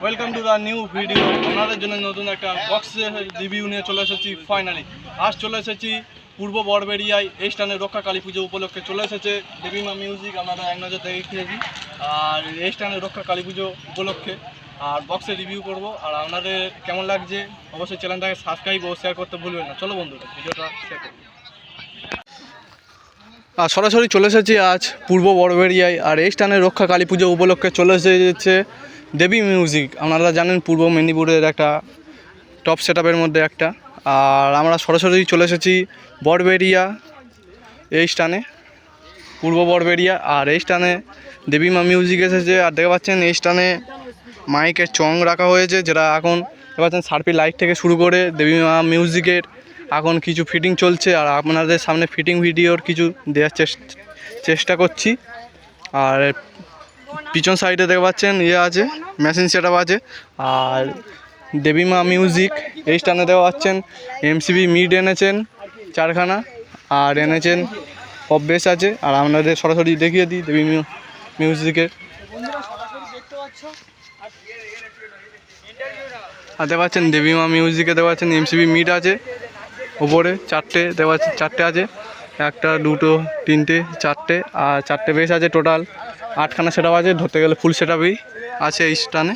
Welcome to the new video আপনাদের জন্য নতুন একটা বক্স রিভিউ নিয়ে চলে এসেছি ফাইনালি আজ চলে এসেছি পূর্ব বড়বেরিয়ায় এই স্থানে রক্ষা কালী পুজো উপলক্ষে চলে এসেছে দেবীমা মিউজিক আমরা এক নজর দেখিয়েছি আর এই স্থানে রক্ষা কালী পুজো উপলক্ষে, আর বক্সে রিভিউ করব। আর আপনাদের কেমন লাগছে, অবশ্যই চ্যানেলটাকে সাবস্ক্রাইব ও শেয়ার করতে ভুলবেন না। চলো বন্ধুরা, ভিডিওটা শেয়ার করব আর সরাসরি চলে এসেছি আজ পূর্ব বড়বেরিয়ায় আর এই স্থানে রক্ষা কালী পুজো উপলক্ষে চলে এসেছে দেবী মিউজিক আপনারা জানেন পূর্ব মেদিনীপুরের একটা টপ সেট মধ্যে একটা। আর আমরা সরাসরি চলে এসেছি বড়বেরিয়া এই স্টানে পূর্ব বড়বেরিয়া আর এই স্টানে দেবী মা মিউজিক এসেছে, আর দেখতে পাচ্ছেন এই স্টানে মাইকের চং রাখা হয়েছে, যেটা এখন দেখতে পাচ্ছেন সার্পি লাইট থেকে শুরু করে দেবী মা মিউজিকের এখন কিছু ফিটিং চলছে। আর আপনাদের সামনে ফিটিং ভিডিওর কিছু দেওয়ার চেষ্টা করছি। আর পিছন সাইডে দেখতে পাচ্ছেন ইয়ে আছে, মেশিন সেট আছে। আর দেবীমা মিউজিক এই স্থানে দেওয়া পাচ্ছেন এমসিবি মিড এনেছেন, চারখানা, আর এনেছেন বেস আছে। আর আপনাদের সরাসরি দেখিয়ে দিই দেবী মিউ- মিউজিকের আর দেখতে পাচ্ছেন দেবীমা মিউজিকে দেখতে পাচ্ছেন এমসিবি মিড আছে। ওপরে চারটে দেওয়া আছে চারটে আছে। একটা, দুটো, তিনটে, চারটে, আর চারটে বেস আছে টোটাল আটখানা সেট আছে ধরতে গেলে ফুল সেট আছে এই স্টানে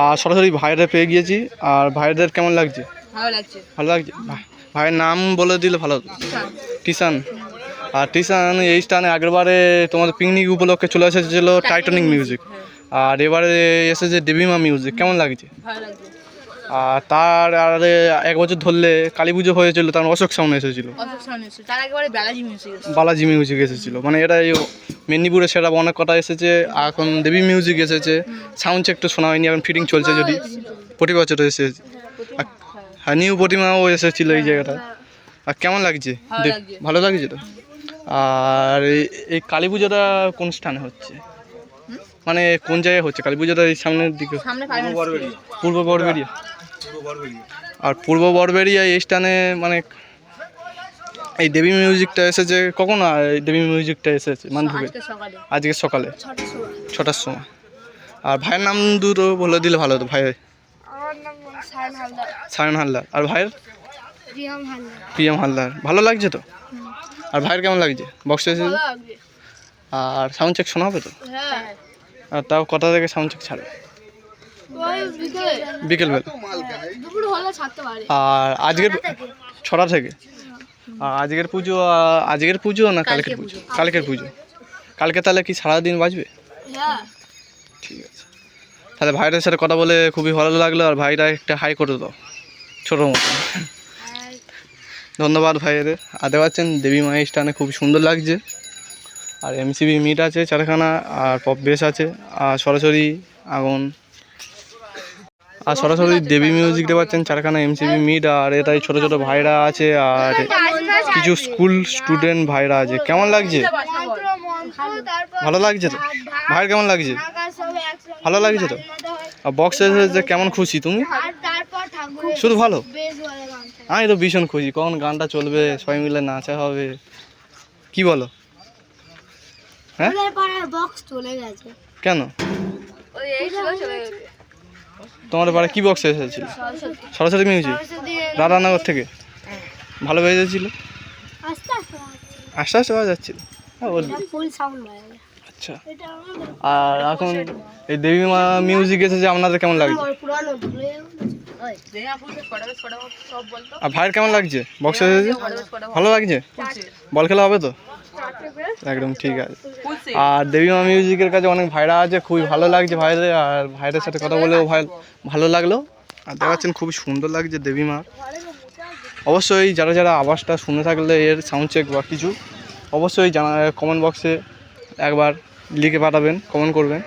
আর সরাসরি ভাইরা পেয়ে গিয়েছি। আর ভাইদের কেমন লাগছে? ভালো লাগছে। ভালো লাগছে? ভাইয়ের নাম বলে দিলে ভালো টিসান আর টিসান এই স্টানে আগেরবারে তোমাদের পিকনিক উপলক্ষে চলে এসেছিল টাইটানিক মিউজিক আর এবারে এসেছে দেবীমা মিউজিক কেমন লাগছে? ভালো লাগছে। আর তার আর এক বছর ধরলে কালী পুজো হয়েছিল তার অশোক সামনে এসেছিল। বেলাজি মিউজিক এসেছিল। মানে এটা এই মেদিনীপুরে সেটা অনেক কটা এসেছে এখন দেবী মিউজিক এসেছে সাউন্ড চেক তো শোনা হয়নি এখন ফিটিং চলছে যদি। প্রতি বছর এসেছে আর হ্যাঁ নিউ প্রতিমাও এসেছিল এই জায়গাটা। আর কেমন লাগছে? ভালো দেখ- লাগছে। ভালো লাগছে তো? আর এই- এই কালী পুজোটা কোন স্থানে হচ্ছে? মানে কোন জায়গায় হচ্ছে? কালী পুজোটা এই সামনের দিকে? পূর্ব বড়বেরিয়া আর পূর্ব বড়বেরিয়া এই স্থানে মানে এই দেবী মিউজিকটা এসেছে কখন? আর এই দেবী মিউজিকটা এসেছে মানে ঢুকে? আজকে সকালে। ছটার সময়। আর ভাইয়ের নাম দুটো বলে দিলে ভালো হতো ভাইয়ের সায়ন হালদার। আর ভাইয়ের? রিয়াম হালদার। ভালো লাগছে তো? আর ভাইয়ের কেমন লাগছে? বক্সে এসেছে আর সাউন্ড চেক শোনা হবে তো? হ্যাঁ। আর তাও কটা থেকে সাউন্ড চেক ছাড়ে বিকেলবেলা। আর আজকের ছটা থেকে। আজকের পুজো আজকের পুজো না কালকের পুজো? কালকের পুজো। কালকে তাহলে কি সারাদিন বাজবে? ঠিক আছে। তাহলে ভাইদের সাথে কথা বলে খুবই ভালো লাগল, আর ভাইটা একটা হাই করে দাও। ছোটো মতো। ধন্যবাদ ভাইয়ের আর পাচ্ছেন দেবী মায়ের স্টানে খুব সুন্দর লাগছে। আর এমসিবি মিট আছে চারখানা, আর পপ বেস আছে, আর সরাসরি আগুন আর সরাসরি দেবী মিউজিক দেখতে পাচ্ছেন, চারখানা এমসিবি মিট আর এটাই ছোটো ছোটো ভাইরা আছে, আর কিছু স্কুল স্টুডেন্ট ভাইরা আছে। কেমন লাগছে? ভালো লাগছে তো? ভাইয়ের কেমন লাগছে? ভালো লাগছে তো? আর বক্স এসেছে কেমন খুশি তুমি? শুধু ভালো? আমি তো ভীষণ খুশি। কখন গানটা চলবে, সবাই মিলে নাচা হবে। কি বলো? হ্যাঁ? বক্স চলে গেছে। কেন? ওই এই ছিল চলে গেছে তোমার বাড়ি কি বক্স এসেছিল? সরস্বতী। মিউজিক রাধানগর থেকে? ভালো বেজেছিল? আস্তে আস্তে পাওয়া যাচ্ছিল। হ্যাঁ, আচ্ছা। আর এখন এই দেবী মা মিউজিক এসেছে আপনাদের কেমন লাগছে? পুরানো ভুলে সব বলতো। আর ভাইয়ের কেমন লাগছে? বক্স এসেছে? ভালো লাগছে? বল খেলা হবে তো? একদম ঠিক আছে। আর দেবী মা মিউজিকের কাছে অনেক ভাইরা আছে খুবই ভালো লাগছে ভাইদের আর ভাইদের সাথে কথা বলেও ভাই ভালো লাগল। আর দেখাচ্ছেন খুবই সুন্দর লাগছে দেবী মার অবশ্যই যারা যারা আওয়াজটা শুনে থাকলে এর সাউন্ড চেক বা কিছু অবশ্যই জানা কমেন্ট বক্সে একবার লিখে পাঠাবেন কমেন্ট করবেন।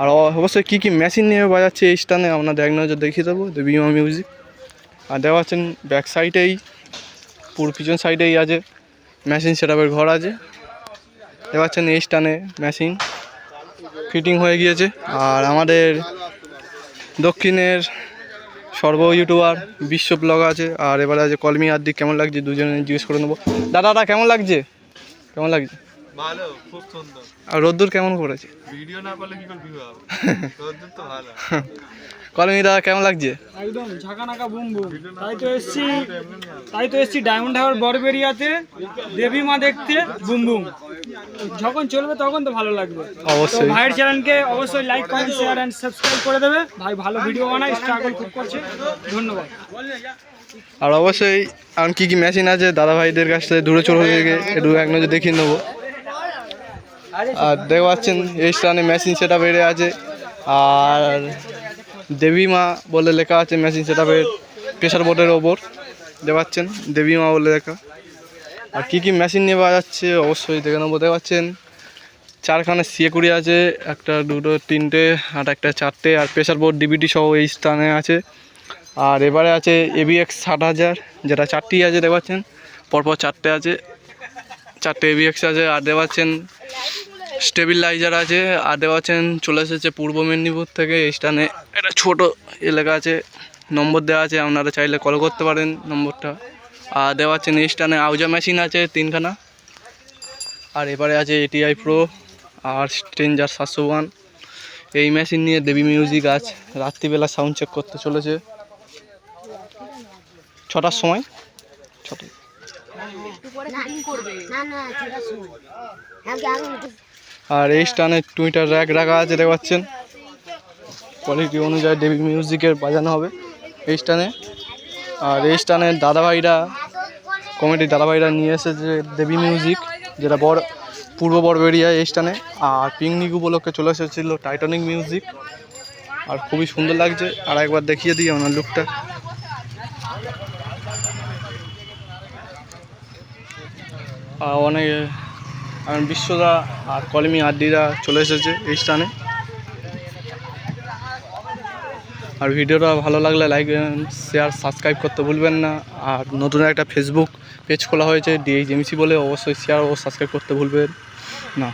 আর অবশ্যই কী কী মেশিন নিয়ে বাজাচ্ছে এই স্টানে আপনাদের এক নজর দেখিয়ে দেবো দেবী মা মিউজিক আর দেখা পাচ্ছেন ব্যাক সাইডেই পুরো পিছন সাইডেই আছে মেশিন সেটআপের ঘর আছে। দেখতে পাচ্ছেন এই স্টানে মেশিন। ফিটিং হয়ে গিয়েছে। আর আমাদের দক্ষিণের সর্ব ইউটিউবার বিশ্ব ব্লগ আছে। আর এবারে আছে কলমি আদি কেমন লাগছে? দুজনে জিজ্ঞেস করে নেব। দাদা দাদা কেমন লাগছে? কেমন লাগছে? ভালো খুব সুন্দর। আর রোদ্দুর কেমন করেছে? ভিডিও না করলে কি করে ভিউ তো ভালো। কলমিদা কেমন লাগছে? একদম ঝাঁকানাকা বুম বুম। তাই তো এসছি তাই তো এসছি ডায়মন্ড হাওয়ার বড়বেরিয়াতে দেবী মা দেখতে বুম বুম। যখন চলবে তখন তো ভালো লাগবে। অবশ্যই। ভাইয়ের চ্যানেলকে অবশ্যই like comment share and subscribe করে দেবে। ভাই ভালো ভিডিও বানায় স্ট্রাগল খুব করছে। ধন্যবাদ। আর অবশ্যই এখন কী কী মেশিন আছে দাদা ভাইদের কাছ থেকে দূরে চলে গিয়ে একটু এক নজর দেখিয়ে নেব। আর দেখতে পাচ্ছেন এই স্থানে মেশিন সেটা বেড়ে আছে। আর দেবী মা বলে লেখা আছে মেশিন সেটা বেড়ে প্রেশার বোর্ডের ওপর। দেখতে পাচ্ছেন দেবী মা বলে লেখা। আর কী কী মেশিন নিয়ে পাওয়া যাচ্ছে, অবশ্যই দেখে নেব দেখতে পাচ্ছেন। চারখানে সিএকুড়ি আছে, একটা দুটো, তিনটে, আর একটা চারটে, আর প্রেশার বোর্ড ডিবিটি সহ এই স্থানে আছে। আর এবারে আছে এবিএক্স ষাট হাজার, যেটা চারটি আছে দেখতে পাচ্ছেন। পরপর চারটে আছে, চারটে এবিএক্স আছে, আর দেখতে পাচ্ছেন স্টেবিলাইজার আছে, আর দেখতে পাচ্ছেন চলে এসেছে পূর্ব মেদিনীপুর থেকে, এই স্থানে একটা ছোটো এলাকা আছে, নম্বর দেওয়া আছে, আপনারা চাইলে কল করতে পারেন, নম্বরটা। আর দেওয়া এই স্থানে আউজা মেশিন আছে তিনখানা। আর এবারে আছে এটিআই প্রো আর স্ট্রেঞ্জার সাতশো ওয়ান। এই মেশিন নিয়ে দেবী মিউজিক আজ রাত্রিবেলা সাউন্ড চেক করতে চলেছে। ছটার সময়? ছটা। আছে আর এই স্টানে টুইটার র্যাক রাখা আছে, দেখতে পাচ্ছেন? কোয়ালিটি অনুযায়ী দেবী মিউজিকের বাজানো হবে এই স্টানে। আর এই স্টানে দাদাভাইরা কমিটির দাদাভাইরা নিয়ে এসেছে দেবী মিউজিক, যেটা বড় পূর্ব বড়বেরিয়া এই স্টানে আর পিকনিক উপলক্ষে চলে এসেছিল টাইটানিক মিউজিক। আর খুবই সুন্দর লাগছে, আর একবার দেখিয়ে দিই আমার লুকটা। আর অনেক বিশ্বদা আর কলমি আড্ডিরা চলে এসেছে এই স্থানে। আর ভিডিওটা ভালো লাগলে লাইক শেয়ার সাবস্ক্রাইব করতে ভুলবেন না। আর নতুন একটা ফেসবুক পেজ খোলা হয়েছে ডিএইচএমসি বলে অবশ্যই শেয়ার ও সাবস্ক্রাইব করতে ভুলবেন না।